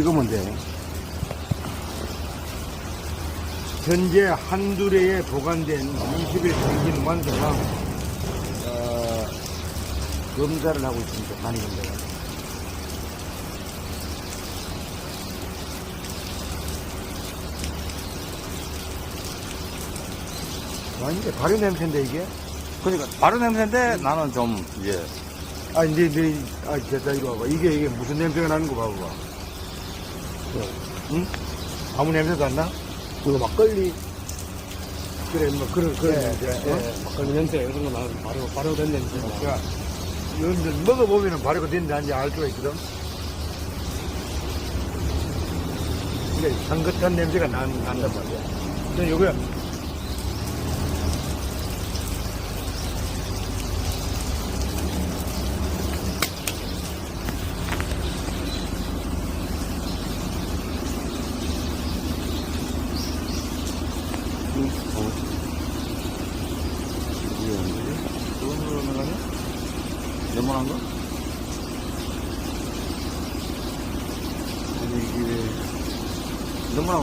찍으면 돼. 현재 한두레에 보관된 20일 생긴 완성함 어, 검사를 하고 있습니다. 간이 검사가. 아, 이게 발효 냄새인데, 이게? 그러니까 다른 냄새인데 나는 좀 이제 아, 이제, 이제, 아, 됐다, 이거 봐봐. 이게, 이게 무슨 냄새가 나는 거 봐봐. 응? 아무 냄새도 안 나? 이거 막걸리, 그래, 뭐, 그런, 그런 예, 냄새. 예, 어? 막걸리 냄새 이런 거 나는 바로, 바로 된 냄새. 야, 이런 먹어보면 발효가 된다, 이제 알 수가 있거든? 이게 향긋한 냄새가 난, 난단 말이야. 근데 이거 야. 이게 언제지? 그걸로 나가냐? 레몬한 거? 아니 이게 레몬한